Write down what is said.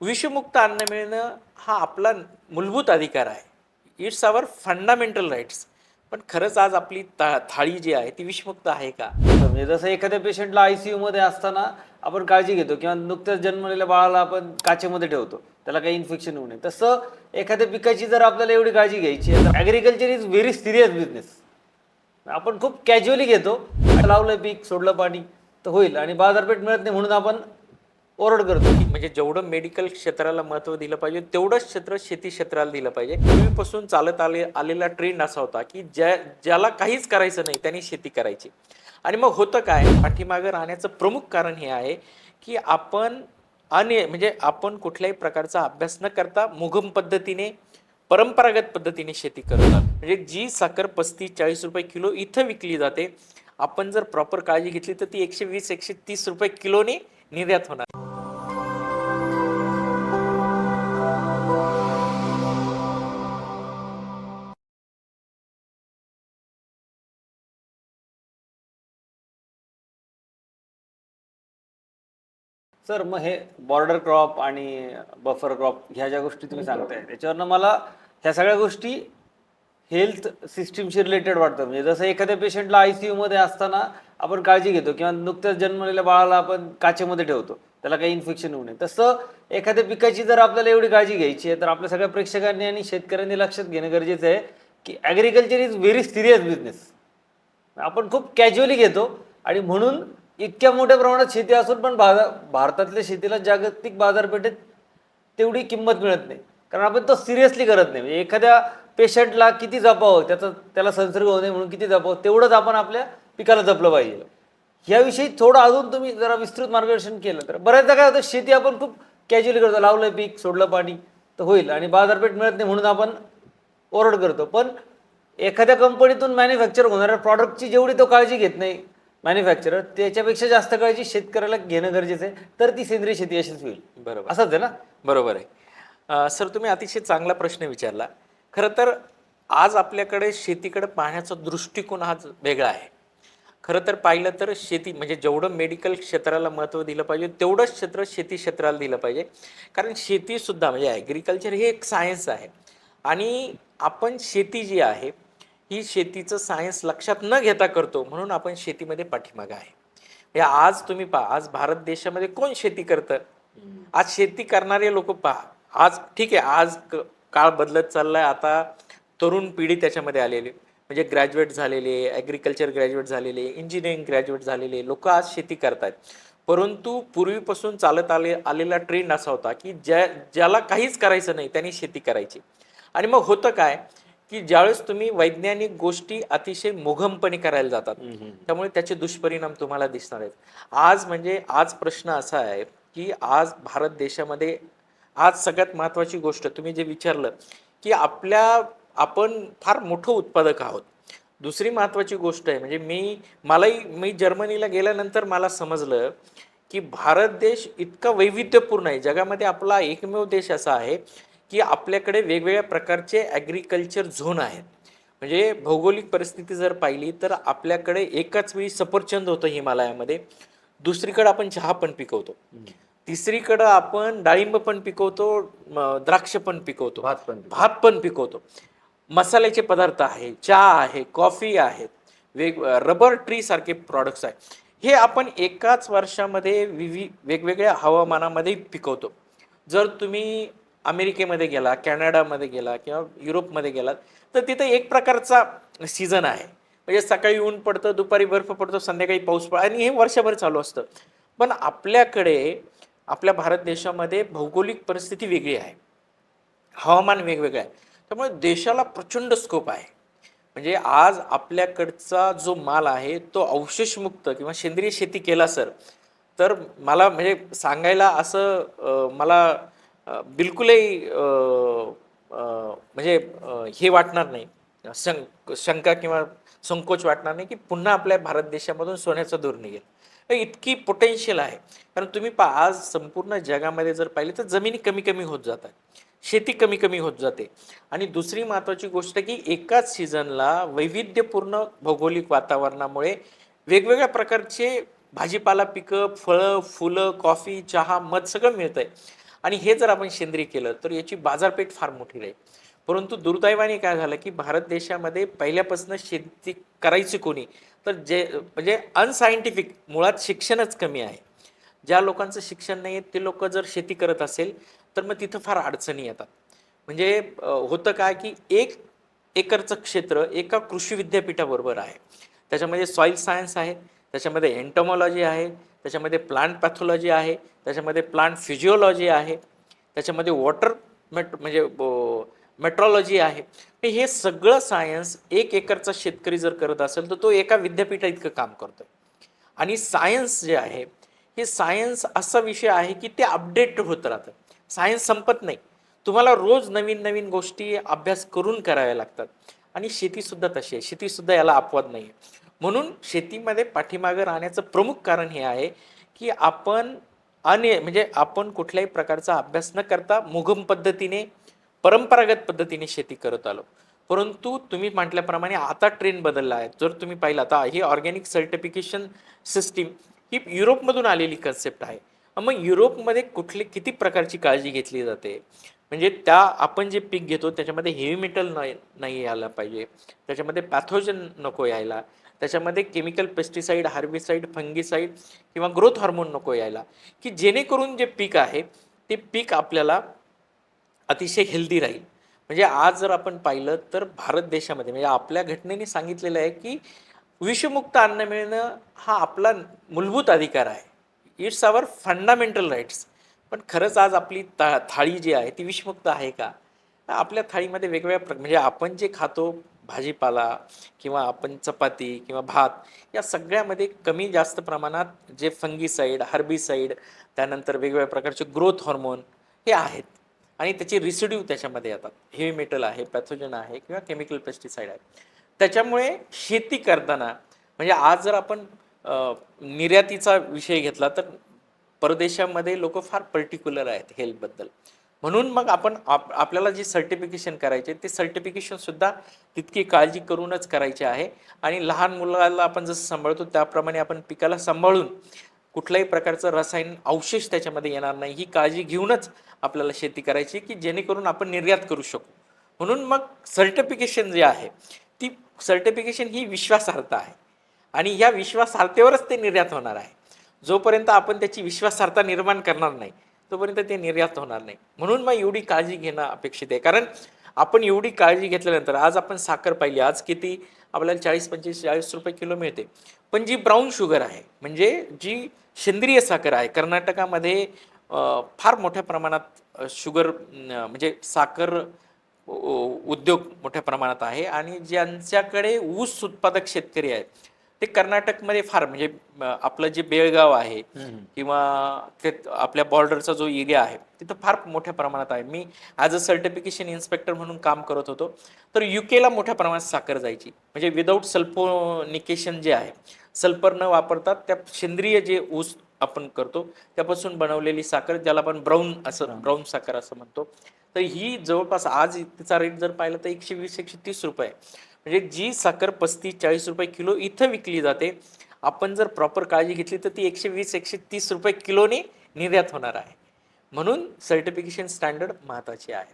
विषमुक्त अन्न मिळणं हा आपला मूलभूत अधिकार आहे. इट्स आवर फंडामेंटल राईट्स पण खरंच आज आपली ता थाळी जी आहे ती विषमुक्त आहे का? म्हणजे जसं एखाद्या पेशंटला आयसीयू मध्ये असताना आपण काळजी घेतो किंवा नुकत्याच जन्मलेल्या बाळाला आपण काचेमध्ये ठेवतो त्याला काही इन्फेक्शन होऊ नये. तसं एखाद्या पिकाची जर आपल्याला एवढी काळजी घ्यायची आहे तर agriculture is very serious business आपण खूप कॅज्युअली घेतो लावलं पीक सोडलं पाणी तर होईल. आणि बाजारपेठ मिळत नाही म्हणून आपण ओरड करतो म्हणजे जेवढं मेडिकल क्षेत्राला महत्त्व दिलं पाहिजे तेवढंच क्षेत्र शेती क्षेत्राला दिलं पाहिजे. पूर्वीपासून चालत आले आलेला ट्रेंड असा होता की ज्या ज्याला काहीच करायचं नाही त्यांनी शेती करायची. आणि मग होतं काय? पाठीमागं राहण्याचं प्रमुख कारण हे आहे की आपण आणि म्हणजे आपण कुठल्याही प्रकारचा अभ्यास न करता मुघम पद्धतीने परंपरागत पद्धतीने शेती करतात म्हणजे जी साखर पस्तीस चाळीस रुपये किलो इथं विकली जाते आपण जर प्रॉपर काळजी घेतली तर ती एकशे वीस एकशे तीस रुपये किलोने निर्यात होणार. सर मग हे बॉर्डर क्रॉप आणि बफर क्रॉप ह्या ज्या गोष्टी तुम्ही सांगताय त्याच्यावरनं मला ह्या सगळ्या गोष्टी हेल्थ सिस्टीमशी रिलेटेड वाटतं म्हणजे जसं एखाद्या पेशंटला आयसीयू मध्ये असताना आपण काळजी घेतो किंवा नुकत्याच जन्मलेल्या बाळाला आपण काचेमध्ये ठेवतो त्याला काही इन्फेक्शन होऊ नये. तसं एखाद्या पिकाची जर आपल्याला एवढी काळजी घ्यायची आहे तर आपल्या सगळ्या प्रेक्षकांनी आणि शेतकऱ्यांनी लक्षात घेणं गरजेचं आहे की agriculture is very serious business आपण खूप कॅज्युअली घेतो आणि म्हणून इतक्या मोठ्या प्रमाणात शेती असून पण भागा भारतातल्या शेतीला जागतिक बाजारपेठेत तेवढी किंमत मिळत नाही. कारण आपण तो सिरियसली करत नाही. म्हणजे एखाद्या पेशंटला किती जपावं त्याचा त्याला संसर्ग होऊ नये म्हणून किती जपावं तेवढंच आपण आपल्या पिकाला जपलं पाहिजे. ह्याविषयी थोडं अजून तुम्ही जरा विस्तृत मार्गदर्शन केलं तर. बऱ्याचदा काय होतं शेती आपण खूप कॅज्युअली करतो. लावलं पीक सोडलं पाणी तर होईल. आणि बाजारपेठ मिळत नाही म्हणून आपण ओरड करतो. पण एखाद्या कंपनीतून मॅन्युफॅक्चर होणाऱ्या प्रॉडक्टची जेवढी तो काळजी घेत नाही मॅन्युफॅक्चरर त्याच्यापेक्षा जास्त काळजी शेतकऱ्याला घेणं गरजेचं आहे तर ती सेंद्रिय शेती यशस्वी होईल. बरोबर. असंच आहे ना? बरोबर आहे. सर तुम्ही अतिशय चांगला प्रश्न विचारला. खरं तर आज आपल्याकडे शेतीकडे पाहण्याचा दृष्टिकोन हा वेगळा आहे. खरं तर पाहिलं तर शेती म्हणजे जेवढं मेडिकल क्षेत्राला महत्त्व दिलं पाहिजे तेवढंच क्षेत्र शेती क्षेत्राला दिलं पाहिजे. कारण शेतीसुद्धा म्हणजे ॲग्रिकल्चर हे एक सायन्स आहे. आणि आपण शेती जी आहे ही शेतीचं सायन्स लक्षात न घेता करतो म्हणून आपण शेतीमध्ये पाठीमागं आहे. आज तुम्ही पहा आज भारत देशामध्ये कोण शेती करतं? आज शेती करणारे लोक पहा आज ठीक आहे आज काळ बदलत चाललाय आता तरुण पिढी त्याच्यामध्ये आलेली. म्हणजे ग्रॅज्युएट झालेले ॲग्रिकल्चर ग्रॅज्युएट झालेले इंजिनिअरिंग ग्रॅज्युएट झालेले लोक आज शेती करतायत. परंतु पूर्वीपासून चालत आले आलेला ट्रेंड असा होता की ज्या ज्याला काहीच करायचं नाही त्यांनी शेती करायची. आणि मग होतं काय? की ज्यावेळेस तुम्ही वैज्ञानिक गोष्टी अतिशय मोघमपणे करायला जातात त्यामुळे त्याचे दुष्परिणाम तुम्हाला दिसणार आहेत. आज म्हणजे आज प्रश्न असा आहे की आज भारत देशामध्ये आज सगळ्यात महत्त्वाची गोष्ट तुम्ही जे विचारलं की आपल्या आपण फार मोठं उत्पादक आहोत. दुसरी महत्त्वाची गोष्ट आहे म्हणजे मी मलाही मी जर्मनीला गेल्यानंतर मला समजलं की भारत देश इतका वैविध्यपूर्ण आहे. जगामध्ये आपला एकमेव देश असा आहे की आपल्याकडे वेगवेगळ्या प्रकारचे ॲग्रिकल्चर झोन आहेत. म्हणजे भौगोलिक परिस्थिती जर पाहिली तर आपल्याकडे एकाच वेळी सफरचंद होतं हिमालयामध्ये. दुसरीकडे आपण चहा पण पिकवतो. तिसरीकडं आपण डाळिंब पण पिकवतो द्राक्ष पण पिकवतो. भात पण भात पण पिकवतो. मसाल्याचे पदार्थ आहे चहा आहे कॉफी आहेत वेग रबर ट्री सारखे प्रॉडक्ट्स आहेत हे आपण एकाच वर्षामध्ये विवि वेगवेगळ्या हवामानामध्ये पिकवतो. जर तुम्ही अमेरिकेमध्ये गेला कॅनडामध्ये गेला किंवा युरोपमध्ये गेलात तर तिथं एक प्रकारचा सीझन आहे. म्हणजे सकाळी ऊन पडतं दुपारी बर्फ पडतो संध्याकाळी पाऊस पड आणि हे वर्षभर चालू असतं. पण आपल्याकडे आपल्या भारत देशामध्ये भौगोलिक परिस्थिती वेगळी आहे. हवामान वेगवेगळं आहे. त्यामुळे देशाला प्रचंड स्कोप आहे. म्हणजे आज आपल्याकडचा जो माल आहे तो अवशेषमुक्त किंवा सेंद्रिय शेती केला सर तर मला म्हणजे सांगायला असं मला बिलकुलही म्हणजे हे वाटणार नाही. शंक शंका किंवा संकोच वाटणार नाही की पुन्हा आपल्या भारत देशामधून सोन्याचं दूर निघेल. इतकी पोटेन्शियल आहे. कारण तुम्ही पहा आज संपूर्ण जगामध्ये जर पाहिले तर जमिनी कमी कमी होत जातात. शेती कमी कमी होत जाते. आणि दुसरी महत्त्वाची गोष्ट की एकाच सीझनला वैविध्यपूर्ण भौगोलिक वातावरणामुळे वेगवेगळ्या प्रकारचे भाजीपाला पिकं फळं फुलं कॉफी चहा मध सगळं मिळतंय. आणि हे जर आपण सेंद्रिय केलं तर याची बाजारपेठ फार मोठी राहील. परंतु दुर्दैवाने काय झालं की भारत देशामध्ये पहिल्यापासून शेती करायची कोणी तर जे म्हणजे अनसायंटिफिक मुळात शिक्षणच कमी आहे. ज्या लोकांचं शिक्षण नाही आहे ते लोक जर शेती करत असेल तर मग तिथं फार अडचणी येतात. म्हणजे होतं काय की एक एकरचं क्षेत्र एका कृषी विद्यापीठाबरोबर आहे. त्याच्यामध्ये सॉईल सायन्स आहे त्याच्यामध्ये एंटोमॉलॉजी आहे त्याच्यामध्ये प्लांट पॅथॉलॉजी आहे त्याच्यामध्ये प्लांट फिजिओलॉजी आहे त्याच्यामध्ये वॉटर मेट म्हणजे मेट्रॉलॉजी आहे. हे सगळं सायन्स एक एकरचा शेतकरी जर करत असेल तर तो एका विद्यापीठा इतकं काम करतोय. आणि सायन्स जे आहे हे सायन्स असा विषय आहे की ते अपडेट होत राहतं. सायन्स संपत नाही. तुम्हाला रोज नवीन नवीन गोष्टी अभ्यास करून कराव्या लागतात. आणि शेतीसुद्धा तशी आहे. शेतीसुद्धा याला अपवाद नाही आहे म्हणून शेतीमध्ये पाठीमागं राहण्याचं प्रमुख कारण हे आहे की आपण अने म्हणजे आपण कुठल्याही प्रकारचा अभ्यास न करता मुघम पद्धतीने परंपरागत पद्धतीने शेती करत आलो. परंतु तुम्ही म्हटल्याप्रमाणे आता ट्रेंड बदलला आहे. जर तुम्ही पाहिलं आता ही ऑर्गॅनिक सर्टिफिकेशन सिस्टीम ही युरोपमधून आलेली कन्सेप्ट आहे. मग युरोपमध्ये कुठली किती प्रकारची काळजी घेतली जाते? म्हणजे त्या आपण जे पीक घेतो त्याच्यामध्ये हेवी मेटल नाही नाही यायला पाहिजे. त्याच्यामध्ये पॅथोजन नको यायला. त्याच्यामध्ये केमिकल पेस्टिसाईड हार्बिसाईड फंगिसाईड किंवा ग्रोथ हार्मोन नको यायला. की जेणेकरून जे पीक आहे ते पीक आपल्याला अतिशय हेल्दी राहील. म्हणजे आज जर आपण पाहिलं तर भारत देशामध्ये म्हणजे आपल्या घटनेने सांगितलेलं आहे की विषमुक्त अन्न मिळणं हा आपला मूलभूत अधिकार आहे. इट्स आवर फंडामेंटल राईट्स पण खरंच आज आपली ता थाळी जी आहे ती विषमुक्त आहे का? आपल्या थाळीमध्ये वेगवेगळ्या प्र म्हणजे आपण जे खातो भाजीपाला किंवा आपण चपाती किंवा भात या सगळ्यामध्ये कमी जास्त प्रमाणात जे फंगीसाईड हर्बीसाईड त्यानंतर वेगवेगळ्या प्रकारचे ग्रोथ हॉर्मोन हे आहेत. आणि त्याची रिसिड्यू त्याच्यामध्ये येतात. हेवी मेटल आहे पॅथोजन आहे किंवा केमिकल पेस्टिसाईड आहे. त्याच्यामुळे शेती करताना म्हणजे आज जर आपण निर्यातीचा विषय घेतला तर परदेशामध्ये लोक फार पर्टिक्युलर आहेत हेल्थबद्दल. म्हणून मग आपण आप आपल्याला जे सर्टिफिकेशन करायचे ते सर्टिफिकेशनसुद्धा तितकी काळजी करूनच करायचे आहे. आणि लहान मुलाला आपण जसं सांभाळतो त्याप्रमाणे आपण पिकाला सांभाळून कुठल्याही प्रकारचं रसायन अवशेष त्याच्यामध्ये येणार नाही. ही काळजी घेऊनच आपल्याला शेती करायची की जेणेकरून आपण निर्यात करू शकू. म्हणून मग सर्टिफिकेशन जे आहे ती सर्टिफिकेशन ही विश्वासार्हता आहे. आणि या विश्वासार्हतेवरच ते निर्यात होणार आहे. जोपर्यंत आपण त्याची विश्वासार्हता निर्माण करणार नाही तोपर्यंत ते निर्यात होणार नाही. म्हणून मग एवढी काळजी घेणं अपेक्षित आहे. कारण आपण एवढी काळजी घेतल्यानंतर आज आपण साखर पाहिली आज किती आपल्याला चाळीस पंचवीस चाळीस रुपये किलो मिळते. पण जी ब्राऊन शुगर आहे म्हणजे जी सेंद्रिय साखर आहे कर्नाटकामध्ये फार मोठ्या प्रमाणात शुगर म्हणजे साखर उद्योग मोठ्या प्रमाणात आहे. आणि ज्यांच्याकडे ऊस उत्पादक शेतकरी आहेत ते कर्नाटकमध्ये फार म्हणजे आपलं जे बेळगाव आहे किंवा ते आपल्या बॉर्डरचा जो एरिया आहे तिथं फार मोठ्या प्रमाणात आहे. मी ॲज अ सर्टिफिकेशन इन्स्पेक्टर म्हणून काम करत होतो तर युकेला मोठ्या प्रमाणात साखर जायची. म्हणजे विदाऊट सल्फोनिकेशन जे आहे सल्फर न वापरता त्या सेंद्रिय जे ऊस आपण करतो त्यापासून बनवलेली साखर ज्याला आपण ब्राऊन असं ब्राऊन साखर असं म्हणतो. तर ही जवळपास आज तिचा रेट जर पाहिला तर एकशे वीस एकशे तीस रुपये आहे. म्हणजे जी साखर पस्तीस चाळीस रुपये किलो इथं विकली जाते आपण जर प्रॉपर काळजी घेतली तर ती एकशे वीस एकशे तीस रुपये किलोने निर्यात होणार आहे. म्हणून सर्टिफिकेशन स्टँडर्ड महत्त्वाचे आहे.